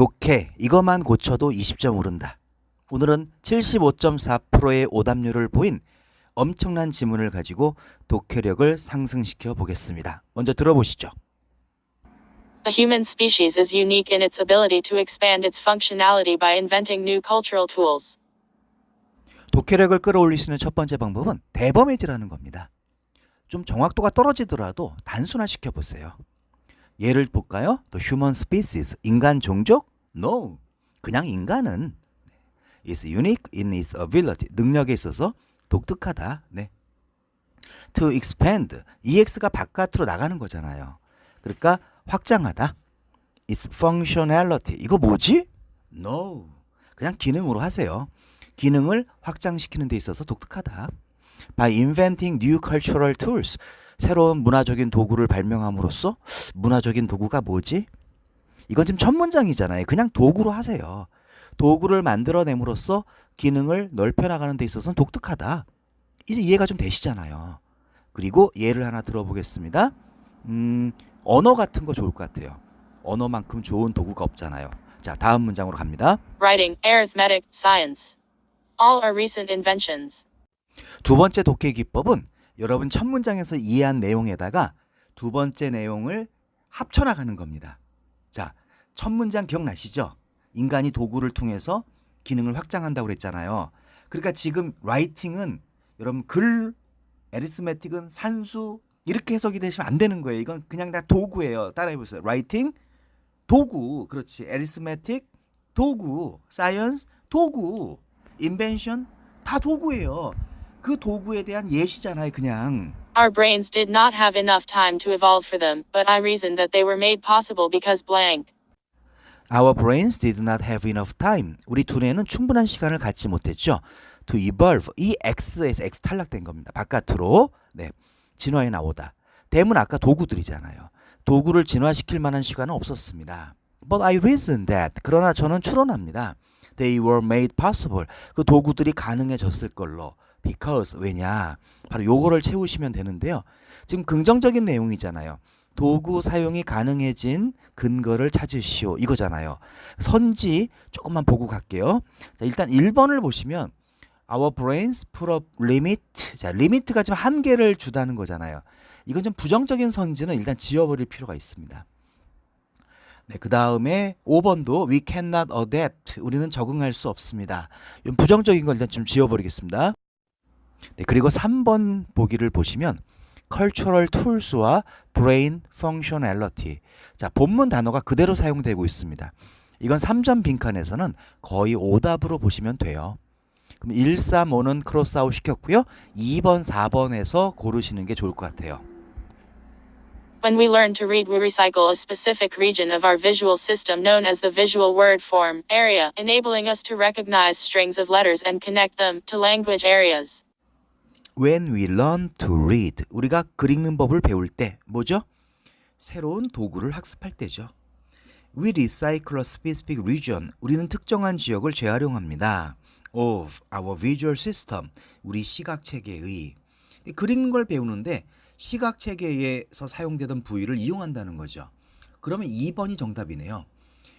독해 이것만 고쳐도 20점 오른다. 오늘은 75.4%의 오답률을 보인 엄청난 지문을 가지고 독해력을 상승시켜 보겠습니다. 먼저 들어보시죠. The human species is unique in its ability to expand its functionality by inventing new cultural tools. 독해력을 끌어올릴 수 있는 첫 번째 방법은 대범해지라는 겁니다. 좀 정확도가 떨어지더라도 단순화시켜 보세요. 예를 볼까요? The human species, 인간 종족? No. 그냥 인간은 is unique in its ability, 능력에 있어서 독특하다. 네. To expand, ex가 바깥으로 나가는 거잖아요. 그러니까 확장하다. Its functionality, 이거 뭐지? No. 그냥 기능으로 하세요. 기능을 확장시키는 데 있어서 독특하다. By inventing new cultural tools. 새로운 문화적인 도구를 발명함으로써 문화적인 도구가 뭐지? 이건 지금 첫 문장이잖아요. 그냥 도구로 하세요. 도구를 만들어냄으로써 기능을 넓혀 나가는 데 있어서는 독특하다. 이제 이해가 좀 되시잖아요. 그리고 예를 하나 들어보겠습니다. 음, 언어 같은 거 좋을 것 같아요. 언어만큼 좋은 도구가 없잖아요. 자, 다음 문장으로 갑니다. Writing, arithmetic, science. All are recent inventions. 두 번째 독해 기법은 여러분 첫 문장에서 이해한 내용에다가 두 번째 내용을 합쳐 나가는 겁니다. 자, 첫 문장 기억나시죠? 인간이 도구를 통해서 기능을 확장한다고 그랬잖아요. 그러니까 지금 라이팅은 여러분 글, 에리스메틱은 산수 이렇게 해석이 되시면 안 되는 거예요. 이건 그냥 다 도구예요. 따라해 보세요. 라이팅 도구. 그렇지. 에리스메틱 도구. 사이언스 도구. 인벤션 다 도구예요. 그 도구에 대한 예시잖아요, 그냥. Our brains did not have enough time to evolve for them, but I reasoned that they were made possible because blank. Our brains did not have enough time. 우리 두뇌는 충분한 시간을 갖지 못했죠. To evolve. 이 X에서 X 탈락된 겁니다. 바깥으로. 네. 진화해 나오다. 댐은 아까 도구들이잖아요. 도구를 진화시킬 만한 시간은 없었습니다. But I reasoned that. 그러나 저는 추론합니다. They were made possible. 그 도구들이 가능해졌을 걸로. Because 왜냐? 바로 요거를 채우시면 되는데요. 지금 긍정적인 내용이잖아요. 도구 사용이 가능해진 근거를 찾으시오. 이거잖아요. 선지 조금만 보고 갈게요. 자, 일단 1번을 보시면 Our brains put up limit. 자, 리미트가 지금 한계를 주다는 거잖아요. 이건 좀 부정적인 선지는 일단 지워버릴 필요가 있습니다. 네, 그 다음에 5번도 we cannot adapt. 우리는 적응할 수 없습니다. 이 부정적인 걸 일단 좀 지워버리겠습니다. 네, 그리고 3번 보기를 보시면 cultural tools와 brain functionality. 자, 본문 단어가 그대로 사용되고 있습니다. 이건 3점 빈칸에서는 거의 오답으로 보시면 돼요. 그럼 1, 3, 5는 크로스아웃 시켰고요. 2번, 4번에서 고르시는 게 좋을 것 같아요. When we learn to read, we recycle a specific region of our visual system known as the visual word form area, enabling us to recognize strings of letters and connect them to language areas. When we learn to read, 우리가 글 읽는 법을 배울 때 뭐죠? 새로운 도구를 학습할 때죠. We recycle a specific region. 우리는 특정한 지역을 재활용합니다. Of our visual system. 우리 시각 체계의 글 읽는 걸 배우는데 시각 체계에서 사용되던 부위를 이용한다는 거죠. 그러면 2번이 정답이네요.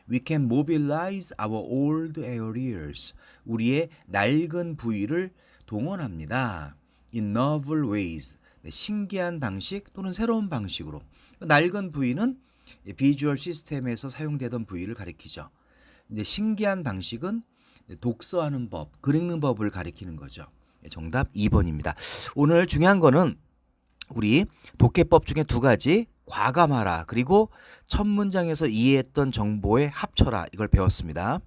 We can mobilize our old areas. 우리의 낡은 부위를 동원합니다. In novel ways. 네, 신기한 방식 또는 새로운 방식으로. 낡은 부위는 비주얼 시스템에서 사용되던 부위를 가리키죠. 이제 신기한 방식은 독서하는 법, 글 읽는 법을 가리키는 거죠. 예, 정답 2번입니다. 오늘 중요한 거는 우리 독해법 중에 두 가지 과감하라 그리고 첫 문장에서 이해했던 정보에 합쳐라 이걸 배웠습니다.